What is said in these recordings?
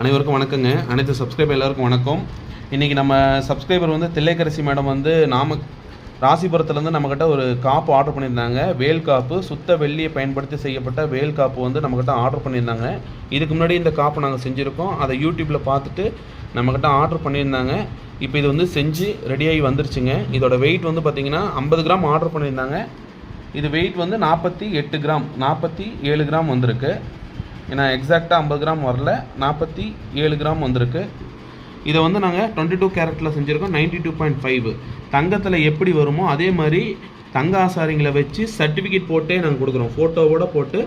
அனைவருக்கும் வணக்கங்க. அனைத்து சப்ஸ்கிரைபர் எல்லாருக்கும் வணக்கம். இன்றைக்கி நம்ம சப்ஸ்கிரைபர் வந்து தில்லைக்கரசி மேடம் வந்து நாம ராசிபுரத்துலேருந்து நம்மக்கிட்ட ஒரு காப்பு ஆர்டர் பண்ணியிருந்தாங்க. வேல் காப்பு சுத்த வெள்ளியை பயன்படுத்தி செய்யப்பட்ட வேல் காப்பு வந்து நம்மக்கிட்ட ஆர்டர் பண்ணியிருந்தாங்க. இதுக்கு முன்னாடி இந்த காப்பு நாங்கள் செஞ்சுருக்கோம். அதை யூடியூப்பில் பார்த்துட்டு நம்மக்கிட்ட ஆர்டர் பண்ணியிருந்தாங்க. இப்போ இது வந்து செஞ்சு ரெடியாகி வந்துருச்சுங்க. இதோட வெயிட் வந்து பார்த்திங்கன்னா ஐம்பது கிராம் ஆர்டர் பண்ணியிருந்தாங்க. இது வெயிட் வந்து நாற்பத்தி எட்டு கிராம் நாற்பத்தி ஏழு கிராம் வந்திருக்கு. ஏன்னா எக்ஸாக்டாக ஐம்பது கிராம் வரல. நாற்பத்தி ஏழு கிராம் வந்திருக்கு. இதை வந்து நாங்கள் டுவெண்ட்டி டூ கேரட்டில் செஞ்சுருக்கோம் நைன்டி டூ பாயிண்ட் ஃபைவ் தங்கத்தில் எப்படி வருமோ அதே மாதிரி தங்க ஆசாரிங்களை வச்சு சர்டிஃபிகேட் போட்டே நாங்கள் கொடுக்குறோம். ஃபோட்டோவோட போட்டு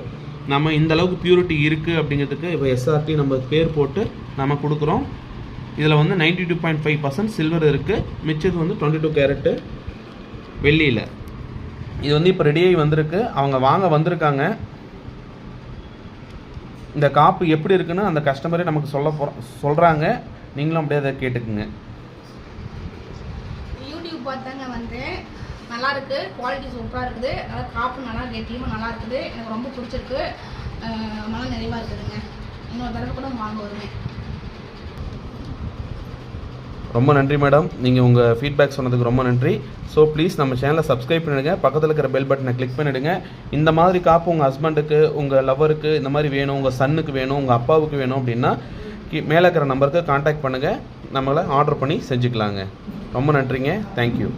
நம்ம இந்த அளவுக்கு பியூரிட்டி இருக்குது அப்படிங்கிறதுக்கு இப்போ எஸ்ஆர்டி நம்ம பேர் போட்டு நம்ம கொடுக்குறோம். இதில் வந்து ninety two point five percent silver இருக்குது மிச்சது வந்து டுவெண்ட்டி டூ கேரட்டு வெள்ளியில். இது வந்து இப்போ ரெடியாகி வந்திருக்கு. அவங்க வாங்க வந்திருக்காங்க. இந்த காப்பு எப்படி இருக்குன்னு அந்த கஸ்டமரே நமக்கு சொல்ல போகிற சொல்கிறாங்க நீங்களும் அப்படியே அதை கேட்டுக்குங்க. யூடியூப் பார்த்தாங்க வந்து நல்லா இருக்கு குவாலிட்டி சூப்பராக இருக்குது. நல்லா காப்பு நல்லா கெட்டியமாக நல்லா இருக்குது. எனக்கு ரொம்ப பிடிச்சிருக்கு. மன நிறைவாக இருக்குதுங்க. இன்னொரு தடவை கூட வாங்க வருவேன். ரொம்ப நன்றி மேடம் நீங்கள் உங்கள் ஃபீட்பேக் சொன்னதுக்கு ரொம்ப நன்றி. ஸோ ப்ளீஸ் நம்ம சேனலை சப்ஸ்கிரைப் பண்ணிடுங்க. பக்கத்தில் இருக்கிற பெல் பட்டனை கிளிக் பண்ணிவிடுங்க இந்த மாதிரி காப்பு உங்கள் ஹஸ்பண்டுக்கு உங்கள் லவருக்கு இந்த மாதிரி வேணும் உங்கள் சன்னுக்கு வேணும் உங்கள் அப்பாவுக்கு வேணும் அப்படின்னா கி மேலே இருக்கிற நம்பருக்கு காண்டாக்ட் பண்ணுங்கள் நம்மளை ஆர்டர் பண்ணி செஞ்சுக்கலாங்க. ரொம்ப நன்றிங்க. தேங்க்யூ